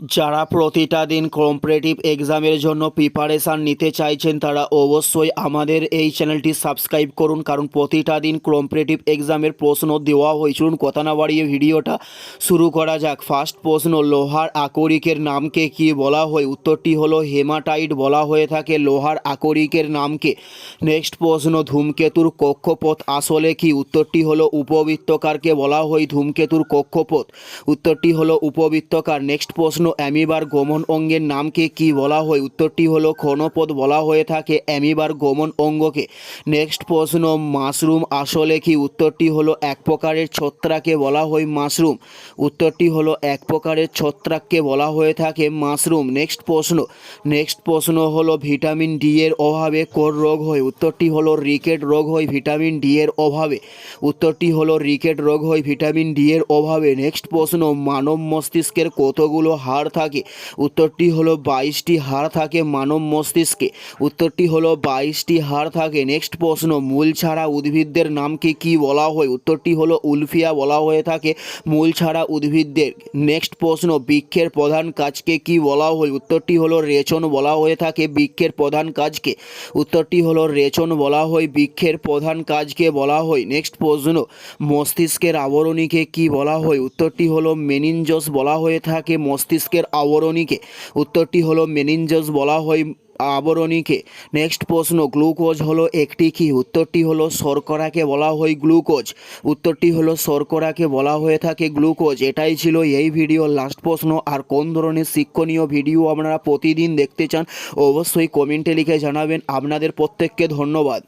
যারা প্রতিটা দিন কম্পারেটিভ এক্সামের জন্য প্রিপারেশান নিতে চাইছেন, তারা অবশ্যই আমাদের এই চ্যানেলটি সাবস্ক্রাইব করুন। কারণ প্রতিটা দিন কম্পারেটিভ এক্সামের প্রশ্ন দেওয়া হয়। চলুন, কথা না বাড়িয়ে ভিডিওটা শুরু করা যাক। ফার্স্ট প্রশ্ন, লোহার আকরিকের নামকে কি বলা হয়? উত্তরটি হলো, হেমাটাইট বলা হয়ে থাকে লোহার আকরিকের নামকে। নেক্সট প্রশ্ন, ধূমকেতুর কক্ষপথ আসলে কি? উত্তরটি হলো, উপবৃত্তকারকে বলা হয় ধূমকেতুর কক্ষপথ। উত্তরটি হলো, উপবৃত্তকার। নেক্সট প্রশ্ন অ্যামিবার গমন অঙ্গের নামকে কি বলা হয়? উত্তরটি হলো ক্ষণপদ বলা হয়ে থাকে অ্যামিবার গমন অঙ্গকে। নেক্সট প্রশ্ন, মাশরুম আসলে কি? উত্তরটি হলো, এক প্রকারের ছত্রাককে বলা হয় মাশরুম। উত্তরটি হলো, এক প্রকারের ছত্রাককে বলা হয়ে থাকে মাশরুম। নেক্সট প্রশ্ন নেক্সট প্রশ্ন হলো, ভিটামিন ডি এর অভাবে কোন রোগ হয়? উত্তরটি হলো, রিকেট রোগ হয় ভিটামিন ডি এর অভাবে। উত্তরটি হলো, রিকেট রোগ হয় ভিটামিন ডি এর অভাবে। নেক্সট প্রশ্ন, মানব মস্তিষ্কের কতগুলো হাড় থাকে। উত্তরটি হলো বাইশটি হাড় থাকে মানব মস্তিষ্কে। উত্তরটি হলো বাইশটি হাড় থাকে। নেক্সট প্রশ্ন, মূল ছাড়া উদ্ভিদদের নামকে কি বলা হয়? উত্তরটি হলো উলফিয়া বলা হয়ে থাকে, মূল ছাড়া উদ্ভিদদের নেক্সট প্রশ্ন, বৃক্ষের প্রধান কাজকে কি বলা হয়? উত্তরটি হলো রেচন বলা হয়ে থাকে, বৃক্ষের প্রধান কাজকে। উত্তরটি হলো রেচন বলা হয়, বৃক্ষের প্রধান কাজকে বলা হয়। নেক্সট প্রশ্ন, মস্তিষ্কের আবরণীকে কি বলা হয়? উত্তরটি হলো মেনিনজস বলা হয়ে থাকে মস্তিষ্কের আবরণীকে। উত্তরটি হলো মেনিনজস বলা হয় আবরণীকে। নেক্সট প্রশ্ন, গ্লুকোজ হলো একটি কি? উত্তরটি হলো শর্করাকে বলা হয় গ্লুকোজ। উত্তরটি হলো শর্করাকে বলা হয়ে থাকে গ্লুকোজ। এটাই ছিল এই ভিডিওর লাস্ট প্রশ্ন। আর কোন ধরনের শিক্ষণীয় ভিডিও আপনারা প্রতিদিন দেখতে চান, অবশ্যই কমেন্টে লিখে জানাবেন। আপনাদের প্রত্যেককে ধন্যবাদ।